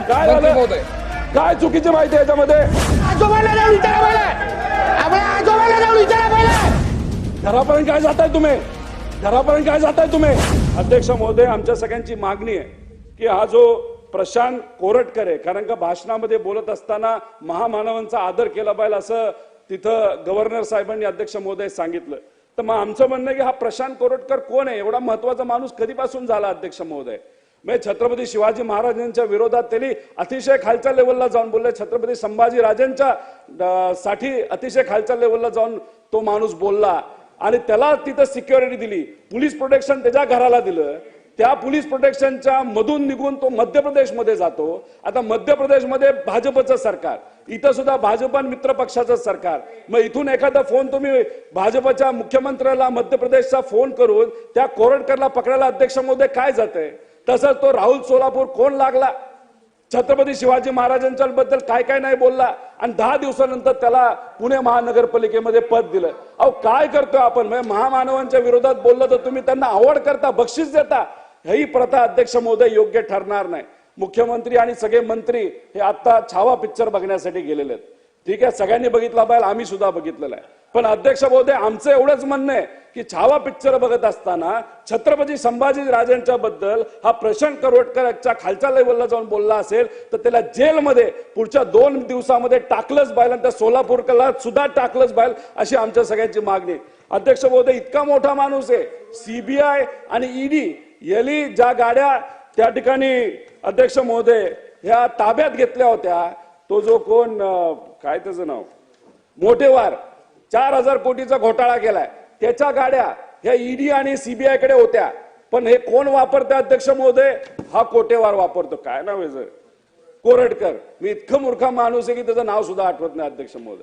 काय झालं? महोदय काय चुकीची माहिती आहे याच्यामध्ये? आजोबाला जाऊन विचारा पहिला. आपल्या आजोबाला जाऊन विचारा पहिला. घरापर्यंत काय जाताय तुम्ही? घरापर्यंत काय जाताय तुम्ही? अध्यक्ष महोदय आमच्या सगळ्यांची मागणी आहे की हा जो प्रशांत कोरटकर आहे कारण का भाषणामध्ये बोलत असताना महामानवांचा आदर केला पाहिजे असं तिथं गव्हर्नर साहेबांनी अध्यक्ष महोदय सांगितलं. तर मग आमचं म्हणणं आहे की हा प्रशांत कोरटकर कोण आहे? एवढा महत्त्वाचा माणूस कधीपासून झाला अध्यक्ष महोदय? म्हणजे छत्रपती शिवाजी महाराजांच्या विरोधात त्यांनी अतिशय खालच्या लेवलला जाऊन बोलले. छत्रपती संभाजी राजांच्या साठी अतिशय खालच्या लेवलला जाऊन तो माणूस बोलला. आणि त्याला तिथं सिक्युरिटी दिली. पोलीस प्रोटेक्शन त्याच्या घराला दिलं. त्या पोलीस प्रोटेक्शनच्या मधून निघून तो मध्य प्रदेशमध्ये जातो. आता मध्य प्रदेशमध्ये भाजपचं सरकार. इथं सुद्धा भाजप आणि मित्र पक्षाचं सरकार. मग इथून एखादा फोन तुम्ही भाजपच्या मुख्यमंत्र्याला मध्य प्रदेशचा फोन करून त्या कोरटकरला पकडायला अध्यक्ष महोदय काय जाते तसंच तो राहुल सोलापूर कोण लागला? छत्रपती शिवाजी महाराजांच्या बद्दल काय काय नाही बोलला. आणि दहा दिवसानंतर त्याला पुणे महानगरपालिकेमध्ये पद दिलं. अहो काय करतोय आपण? म्हणजे महामानवांच्या विरोधात बोललं तर तुम्ही त्यांना आवड करता बक्षीस देता. ही प्रथा अध्यक्ष महोदय योग्य ठरणार नाही. मुख्यमंत्री आणि सगळे मंत्री हे आता छावा पिक्चर बघण्यासाठी गेलेले आहेत. ठीक आहे सगळ्यांनी बघितला पाहिजे आम्ही सुद्धा बघितलेला आहे. पण अध्यक्ष महोदय आमचं एवढंच म्हणणं आहे की छावा पिक्चर बघत असताना छत्रपती संभाजी राजांच्या बद्दल हा प्रशांत करोडकरच्या खालच्या लेवलला जाऊन बोलला असेल तर त्याला जेलमध्ये पुढच्या दोन दिवसामध्ये टाकलंच पाहिजे आणि त्या सोलापूरला सुद्धा टाकलंच पाहिजे अशी आमच्या सगळ्यांची मागणी अध्यक्ष महोदय इतका मोठा माणूस आहे. सीबीआय आणि ईडी यांनी ज्या गाड्या त्या ठिकाणी अध्यक्ष महोदय ह्या ताब्यात घेतल्या होत्या तो जो कोण काय त्याचं नाव? मोठेवार चार हजार कोटीचा घोटाळा केलाय. त्याच्या गाड्या ह्या ईडी आणि सीबीआयकडे होत्या. पण हे कोण वापरतं अध्यक्ष महोदय? हा कोटेवार वापरतो. काय नाव आहे सर कोरटकर मी इतकं मूर्खा माणूस आहे की त्याचं नाव सुद्धा आठवत नाही अध्यक्ष महोदय.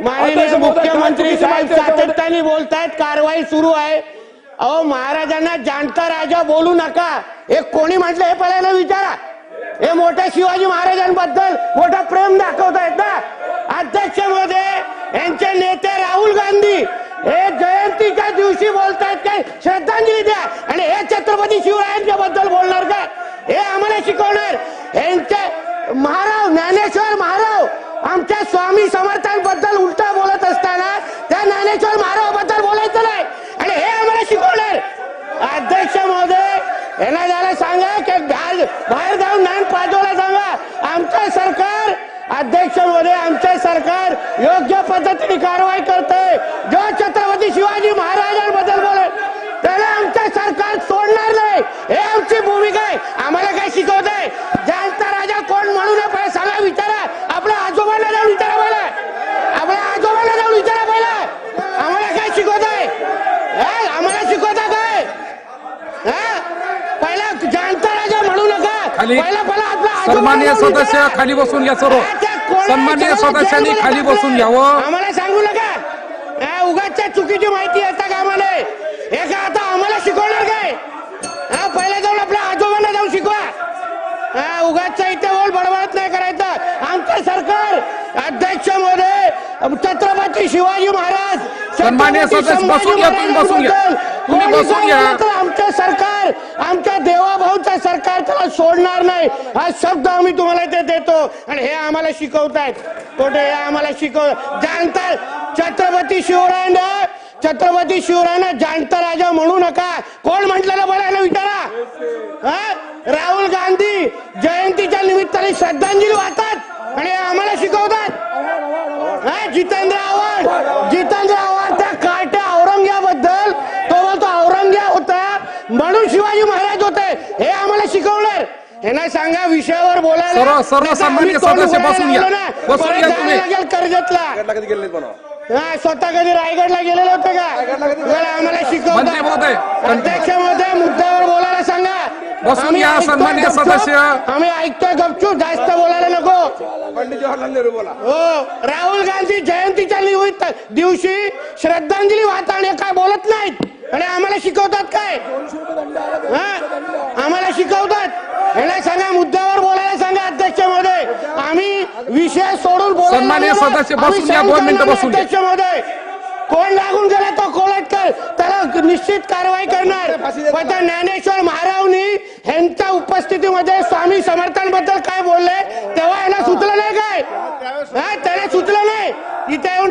माननीय मुख्यमंत्री साहेब? सातत्याने बोलतायत कारवाई सुरू आहे. अहो महाराजांना जाणता राजा बोलू नका. हे कोणी म्हटलं हे पहिल्यांदा विचारा. हे मोठ्या शिवाजी महाराजांबद्दल मोठा प्रेम दाखवतायत ना. अध्यक्षमध्ये यांचे नेते राहुल गांधी हे जयंतीच्या दिवशी बोलतायत काय? श्रद्धांजली द्या. आणि हे छत्रपती शिवरायांच्या बद्दल बोलणार का? हे आम्हाला शिकवणार. यांचे महाराव ज्ञानेश्वर महाराव आमच्या स्वामी समर्थांबद्दल उलटा बोलत असताना त्या ज्ञानेश्वर महारावाबद्दल बोलायचं नाही आणि हे आम्हाला शिकवणार अध्यक्ष महोदय यांना जरा सांगा की बाहेर बाहेर जाऊन ज्ञान पाजवायला सांगा आमचं सरकार अध्यक्ष महोदय आमचे सरकार योग्य पद्धतीने कारवाई करतंय. जो छत्रपती शिवाजी महाराजांबद्दल बोलेल. त्याला आमचं सरकार सोडणार नाही. हे आमची भूमिका आहे. आम्हाला काय शिकवत आहे जाणता राजा कोण म्हणू नये पहिला सांगा विचारा. आपल्या आजोबांना जाऊन विचारा पहिला. आपल्या आजोबांना जाऊन विचारा पहिला. आम्हाला काय शिकवत आहे? आम्हाला शिकवता काय? पहिला जाणता राजा म्हणू नका. पहिला पहिला आपला जाऊन सदस्य. खाली बसून घ्या सर्व. विचारा, सदस्यांनी खाली. बसून घ्यावं आम्हाला सांगू नका हा, उगाचच्या चुकीची माहिती येता कामा नये हे का आता आम्हाला शिकवणार काय हा पहिला जाऊन आपल्या आजोबांना जाऊन शिकवा हा उगाचच्या इथे बोल बडबडत नाही करायचं आमचं सरकार अध्यक्षमध्ये छत्रपती शिवाजी महाराज सन्माननीय छत्रपती सदस्य, बसून घ्या, तुम्ही बसून घ्या. तुम्ही बसून घ्या. सांगितलं तर आमचं सरकार आमच्या देवाभाऊचं सरकार त्याला सोडणार नाही. हा शब्द आम्ही तुम्हाला ते देतो. आणि हे आम्हाला शिकवतायत. कुठे हे आम्हाला शिकव जाणतात छत्रपती शिवरायांना छत्रपती शिवरायांना जाणता राजा म्हणू नका. कोण म्हटलेलं बोलायला विचारा? हा? राहुल गांधी जयंतीच्या निमित्ताने श्रद्धांजली वाहतात आणि हे आम्हाला शिकवतात. हा? जितेंद्र आव्हाड. जितेंद्र आव्हाड त्या काट्या औरंग्याबद्दल तो बोलतो औरंग्या होता म्हणून शिवाजी महाराज होते. हे आम्हाला शिकवणार यांना सांगा विषयावर बोलायला. सर्व- सर्व नाहीतर आम्ही सन्माननीय तोंड सदस्य उघडायला बसून घ्या. लागलो ना, बसून परत घ्या जायला तुम्ही. लागेल कर्जतला. कधी गेले म्हणा? स्वतः कधी रायगडला गेलेले होते का? आम्हाला मंत्री महोदय, शिकवतात अध्यक्ष महोदय मुद्द्यावर बोलायला सांगा. बसून आम्ही घ्या, ऐकतोय सन्माननीय गपचूप. सदस्य. आम्ही ऐकतोय गपचूप. जास्त बोलायला नको. पंडित जवाहरलाल नेहरू बोला. हो. राहुल गांधी जयंतीच्या निमित्त दिवशी श्रद्धांजली वाहताना काय बोलत नाहीत? आणि आम्हाला शिकवतात काय? हा? आम्हाला शिकवतात? ह्याला सांगा मुद्द्यावर बोलायला सांगा अध्यक्ष महोदय. आम्ही विषय सोडून बोलायला. अध्यक्ष महोदय. कोण लागून गेला तो कोलटकर त्याला निश्चित कारवाई करणार. पण त्या ज्ञानेश्वर महारावनी ह्यांच्या उपस्थितीमध्ये स्वामी समर्थांबद्दल काय बोलले? तेव्हा याला सुचलं नाही काय? हा त्याला सुचलं नाही. इथे येऊन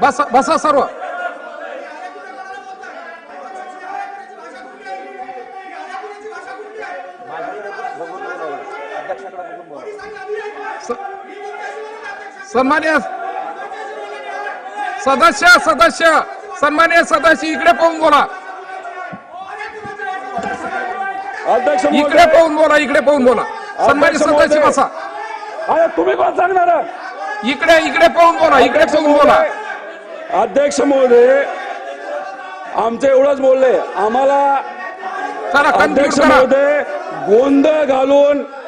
बसा बसा सर्व. सन्मान्य सदस्य सदस्य सन्मान्य सदस्य इकडे पाहून बोला. इकडे पाहून बोला इकडे पाहून बोला. सन्मान्य सदस्य. बसा. तुम्ही कोण सांगणार? इकडे इकडे पाहून बोला इकडे पाहून बोला. अध्यक्ष महोदय आमचे एवढंच बोलले. आम्हाला अध्यक्ष महोदय गोंधळ घालून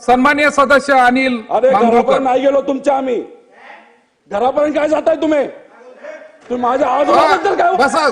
सन्मान्य सदस्य अनिल अरे घरापर्यंत नाही गेलो तुमच्या आम्ही. घरापर्यंत काय जाताय तुम्ही? तुम्ही माझ्या आजोबाबद्दल काय बसा.